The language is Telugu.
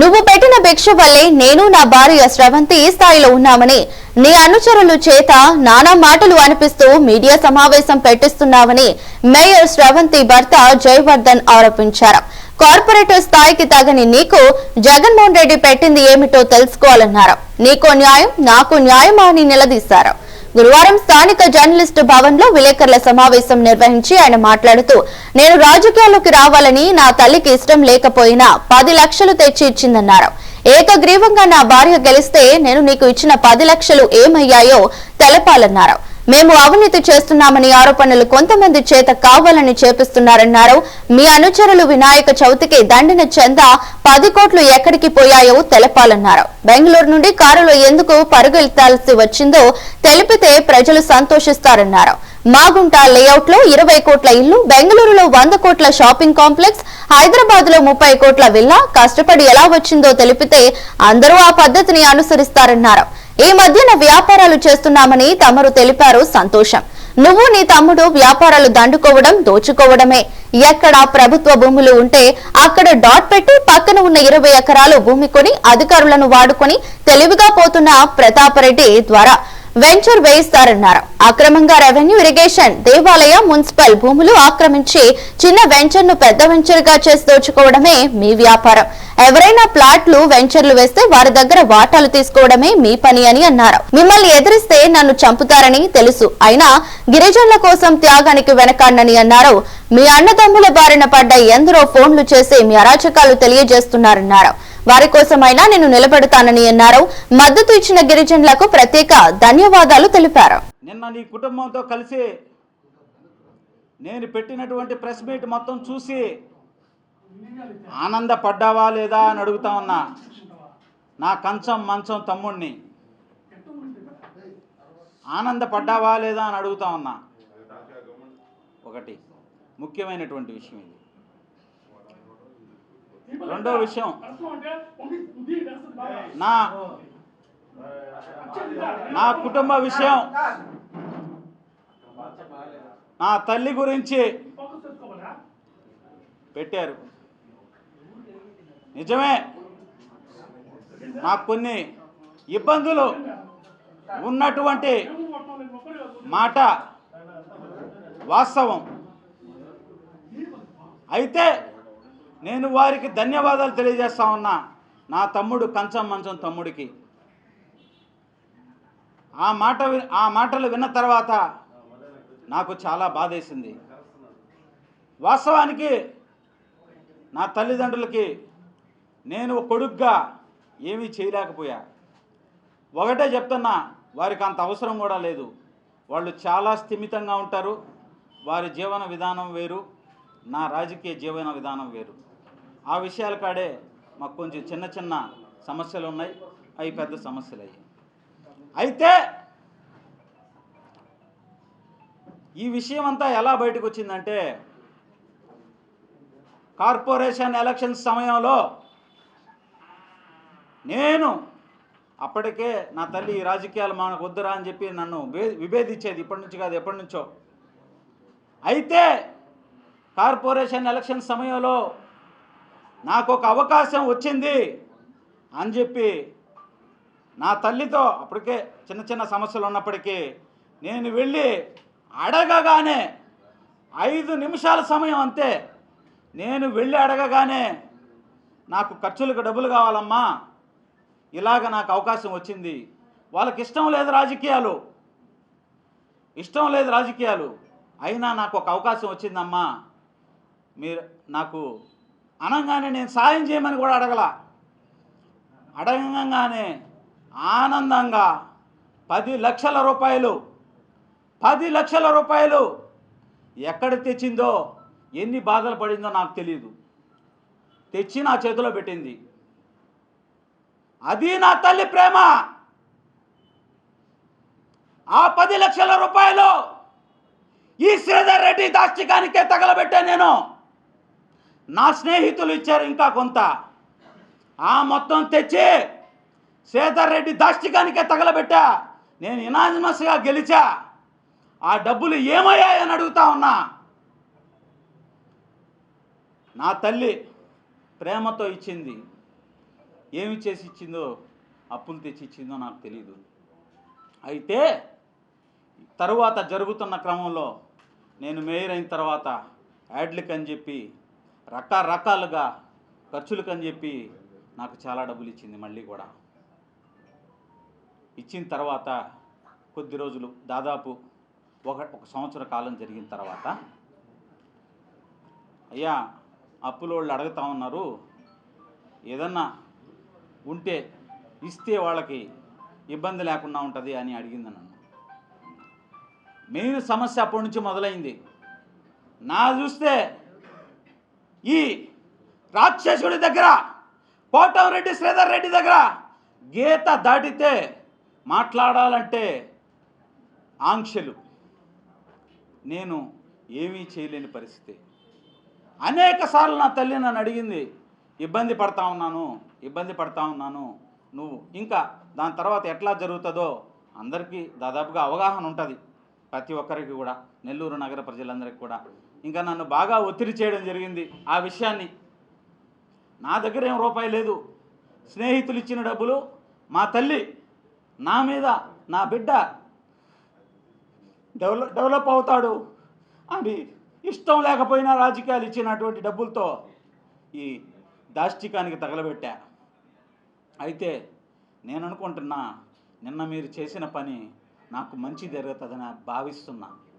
నువ్వు పెట్టిన భిక్ష వల్లే నేను నా భార్య స్రవంతి ఈ స్థాయిలో ఉన్నామని నీ అనుచరులు చేత నానా మాటలు అనిపిస్తూ మీడియా సమావేశం పెట్టిస్తున్నావని మేయర్ స్రవంతి భర్త జయవర్ధన్ ఆరోపించారు. కార్పొరేటర్ స్థాయికి తగని నీకు జగన్మోహన్ రెడ్డి పెట్టింది ఏమిటో తెలుసుకోవాలన్నారు. నీకో న్యాయం నాకు న్యాయమా అని నిలదీశారు. గురువారం స్థానిక జర్నలిస్టు భవన్లో విలేకరుల సమావేశం నిర్వహించి ఆయన మాట్లాడుతూ నేను రాజకీయాల్లోకి రావాలని నా తల్లికి ఇష్టం లేకపోయినా పది లక్షలు తెచ్చి ఇచ్చిందన్నారు. ఏకగ్రీవంగా నా భార్య గెలిస్తే నేను నీకు ఇచ్చిన పది లక్షలు ఏమయ్యాయో తెలపాలన్నారు. మేము అవినీతి చేస్తున్నామని ఆరోపణలు కొంతమంది చేత కావాలని చేపిస్తున్నారన్నారు. మీ అనుచరులు వినాయక చవితికి దండిన చెంద పది కోట్లు ఎక్కడికి పోయాయో తెలపాలన్నారు. బెంగళూరు నుండి కారులో ఎందుకు పరుగులెత్తాల్సి వచ్చిందో తెలిపితే ప్రజలు సంతోషిస్తారన్నారు. మాగుంట లేఅవుట్లో ఇరవై కోట్ల ఇల్లు బెంగళూరులో వంద కోట్ల షాపింగ్ కాంప్లెక్స్ హైదరాబాద్లో ముప్పై కోట్ల విల్లా. కష్టపడి ఎలా వచ్చిందో తెలిపితే అందరూ ఆ పద్ధతిని అనుసరిస్తారన్నారు. ఈ మధ్యన వ్యాపారాలు చేస్తున్నామని తమరు తెలిపారు సంతోషం. నువ్వు నీ తమ్ముడు వ్యాపారాలు దండుకోవడం దోచుకోవడమే. ఎక్కడ ప్రభుత్వ భూములు ఉంటే అక్కడ డాట్ పెట్టి పక్కన ఉన్న ఇరవై ఎకరాలు భూమి కొని అధికారులను వాడుకొని తెలివిగా పోతున్న ప్రతాపరెడ్డి ద్వారా వెంచర్ వేయిస్తారన్నారు. అక్రమంగా రెవెన్యూ ఇరిగేషన్ దేవాలయ మున్సిపల్ భూములు ఆక్రమించి చిన్న వెంచర్ను పెద్ద వెంచర్గా చేసి దోచుకోవడమే మీ వ్యాపారం. ఎవరైనా ప్లాట్లు వెంచర్లు వేస్తే వారి దగ్గర వాటాలు తీసుకోవడమే మీ పని అని అన్నారు. మిమ్మల్ని ఎదిరిస్తే నన్ను చంపుతారని తెలుసు. అయినా గిరిజనుల కోసం త్యాగానికి వెనకాడనని అన్నారు. మీ అన్నదమ్ముల బారిన పడ్డ ఎందరో ఫోన్లు చేసి మీ అరాచకాలు తెలియజేస్తున్నారన్నారు. వారి కోసమైనా నేను నిలబెడతానని అన్నారు. మద్దతు ఇచ్చిన గిరిజనులకు ప్రత్యేక ధన్యవాదాలు తెలిపారు. నిన్న నీ కుటుంబంతో కలిసి నేను పెట్టినటువంటి ప్రెస్ మీట్ మొత్తం చూసి ఆనందపడ్డావా లేదా అని అడుగుతా ఉన్నా. నా కంచం మంచం తమ్ముణ్ణి. ఆనందపడ్డావా లేదా అని అడుగుతా ఉన్నా. ఒకటి ముఖ్యమైనటువంటి విషయం ఇది. రెండో విషయం. నా నా కుటుంబ విషయం. నా తల్లి గురించి పెట్టారు. నిజమే. నాకు కొన్ని ఇబ్బందులు ఉన్నటువంటి మాట వాస్తవం. అయితే నేను వారికి ధన్యవాదాలు తెలియజేస్తా ఉన్నా. నా తమ్ముడు కంచం మంచం తమ్ముడికి. ఆ మాట ఆ మాటలు విన్న తర్వాత నాకు చాలా బాధేసింది. వాస్తవానికి నా తల్లిదండ్రులకి నేను కొడుగ్గా ఏమీ చేయలేకపోయా. ఒకటే చెప్తున్నా వారికి అంత అవసరం కూడా లేదు. వాళ్ళు చాలా స్థిమితంగా ఉంటారు. వారి జీవన విధానం వేరు. నా రాజకీయ జీవన విధానం వేరు. ఆ విషయాల కాడే మాకు కొంచెం చిన్న చిన్న సమస్యలు ఉన్నాయి. అవి పెద్ద సమస్యలు అయ్యి అయితే ఈ విషయం అంతా ఎలా బయటకు వచ్చిందంటే కార్పొరేషన్ ఎలక్షన్ సమయంలో నేను అప్పటికే నా తల్లి ఈ రాజకీయాలు మనకు వద్దురా అని చెప్పి నన్ను విభేదించేది ఇప్పటి నుంచి కాదు ఎప్పటి నుంచో. అయితే కార్పొరేషన్ ఎలక్షన్ సమయంలో నాకు ఒక అవకాశం వచ్చింది అని చెప్పి నా తల్లితో అప్పటికే చిన్న చిన్న సమస్యలు ఉన్నప్పటికీ నేను వెళ్ళి అడగగానే ఐదు నిమిషాల సమయం అంతే. నేను వెళ్ళి అడగగానే నాకు ఖర్చులకు డబ్బులు కావాలమ్మా. ఇలాగ నాకు అవకాశం వచ్చింది. వాళ్ళకి ఇష్టం లేదు రాజకీయాలు. ఇష్టం లేదు రాజకీయాలు. అయినా నాకు ఒక అవకాశం వచ్చిందమ్మా. మీరు నాకు అనగానే నేను సాయం చేయమని కూడా అడగల. అడగంగానే ఆనందంగా పది లక్షల రూపాయలు పది లక్షల రూపాయలు ఎక్కడ తెచ్చిందో ఎన్ని బాధలు పడిందో నాకు తెలియదు తెచ్చి నా చేతిలో పెట్టింది. అది నా తల్లి ప్రేమ. ఆ పది లక్షల రూపాయలు ఈ శ్రీధర్ రెడ్డి దాష్టికానికే తగలబెట్టాను నేను. నా స్నేహితులు ఇచ్చారు ఇంకా కొంత. ఆ మొత్తం తెచ్చి శ్రీధర్ రెడ్డి దాష్టికానికే తగలబెట్టా. నేను ఇనాజమస్గా గెలిచా. ఆ డబ్బులు ఏమయ్యాయని అడుగుతా ఉన్నా. నా తల్లి ప్రేమతో ఇచ్చింది. ఏమి చేసి ఇచ్చిందో అప్పులు తెచ్చి ఇచ్చిందో నాకు తెలియదు అయితే తరువాత జరుగుతున్న క్రమంలో నేను మేయర్ అయిన తర్వాత యాడ్లిక్ అని చెప్పి రకరకాలుగా ఖర్చులకు అని చెప్పి నాకు చాలా డబ్బులు ఇచ్చింది మళ్ళీ కూడా. ఇచ్చిన తర్వాత కొద్ది రోజులు దాదాపు ఒక ఒక సంవత్సర కాలం జరిగిన తర్వాత అయ్యా అప్పులోళ్ళు అడుగుతా ఉన్నారు ఏదన్నా ఉంటే ఇస్తే వాళ్ళకి ఇబ్బంది లేకుండా ఉంటుంది అని అడిగింది నన్ను. మెయిన్ సమస్య అప్పటి నుంచి మొదలైంది. నా చూస్తే ఈ రాక్షసుడి దగ్గర కోటంరెడ్డి శ్రీధర్ రెడ్డి దగ్గర గీత దాటితే మాట్లాడాలంటే ఆంక్షలు. నేను ఏమీ చేయలేని పరిస్థితి. అనేక సార్లు నా తల్లి నన్ను అడిగింది ఇబ్బంది పడతా ఉన్నాను ఇబ్బంది పడతా ఉన్నాను నువ్వు ఇంకా దాని తర్వాత ఎట్లా జరుగుతుందో అందరికీ దాదాపుగా అవగాహన ఉంటుంది. ప్రతి ఒక్కరికి కూడా నెల్లూరు నగర ప్రజలందరికీ కూడా. ఇంకా నన్ను బాగా ఒత్తిడి చేయడం జరిగింది ఆ విషయాన్ని. నా దగ్గర ఏం రూపాయి లేదు. స్నేహితులు ఇచ్చిన డబ్బులు మా తల్లి నా మీద నా బిడ్డ డెవలప్ డెవలప్ అవుతాడు అని ఇష్టం లేకపోయినా రాజకీయాలు ఇచ్చినటువంటి డబ్బులతో ఈ దాష్టికానికి తగలబెట్టా. అయితే నేను అనుకుంటున్నా నిన్న మీరు చేసిన పని నాకు మంచి జరుగుతుందని భావిస్తున్నాను.